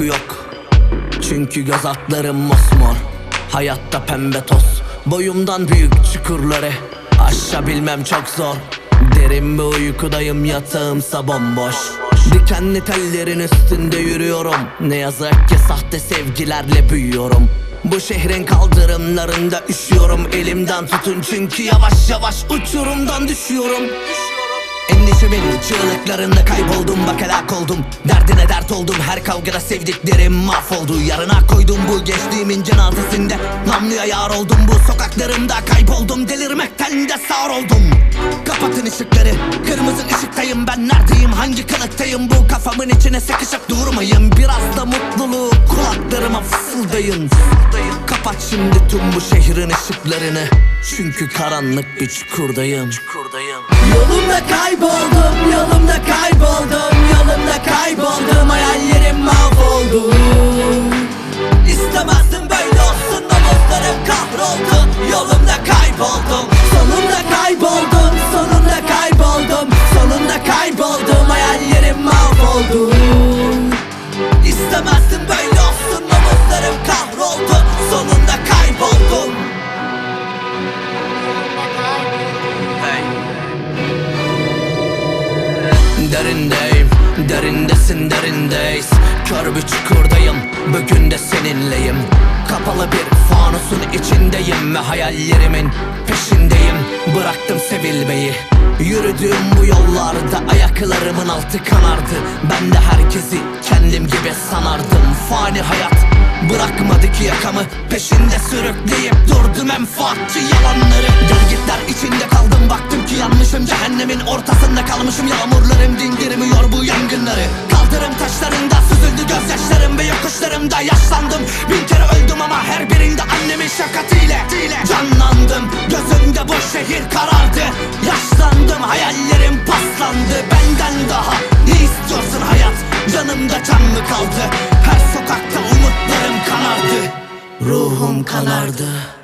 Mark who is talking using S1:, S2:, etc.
S1: uyku yok. Çünkü göz altlarım mosmor. Hayatta pembe toz. Boyumdan büyük çukurları Aşabilmem çok zor. Derin bir uykudayım yatağımsa bomboş. Dikenli tellerin üstünde yürüyorum. Ne yazık ki sahte sevgilerle büyüyorum. Bu şehrin kaldırımlarında üşüyorum. Elimden tutun çünkü yavaş yavaş uçurumdan düşüyorum Endişemin çığlıklarında kayboldum bak helak oldum. Derdine dert oldum her kavgada sevdiklerim mahvoldu. Yarına koydum bu geçtiğimin cenazesinde. Namluya yar oldum bu sokaklarımda kayboldum. Delirmekten de sağır oldum. Kapatın ışıkları kırmızı ışıktayım. Ben neredeyim hangi kılıktayım Bu kafamın içine sıkışıp durmayın. Biraz da mutluluğu kulaklarıma fısıldayın. Kapat şimdi tüm bu şehrin ışıklarını. Çünkü karanlık bir çukurdayım. Çukurdayım
S2: Yolumda kayboldum, yolumda kayboldum, yolumda kayboldum Hayallerim mahvoldu. İstemezdim böyle olsun Umutlarım kahroldu Yolumda kayboldum. Sonunda kayboldum, sonunda kayboldum Sonunda kayboldum Hayallerim mahvoldu. İstemezdim böyle olsun Umutlarım kahroldu Sonunda kayboldum
S1: Derindeyim, derindesin derindeyiz. Kör bir çukurdayım, bugün de seninleyim. Kapalı bir fanusun içindeyim Ve hayallerimin peşindeyim. Bıraktım sevilmeyi. Yürüdüğüm bu yollarda ayaklarımın altı kanardı. Ben de herkesi kendim gibi sanardım. Fani hayat bırakmadı ki yakamı. Peşinde sürükleyip durdum menfaatçi yalanları. Gölgetler içinde Ve yokuşlarımda yaşlandım. Bin kere öldüm ama her birinde annemin şakatıyla Canlandım. Gözümde bu şehir karardı. Yaşlandım hayallerim paslandı. Benden daha ne istiyorsun hayat? Canımda can mı kaldı? Her sokakta umutlarım kanardı. Ruhum kanardı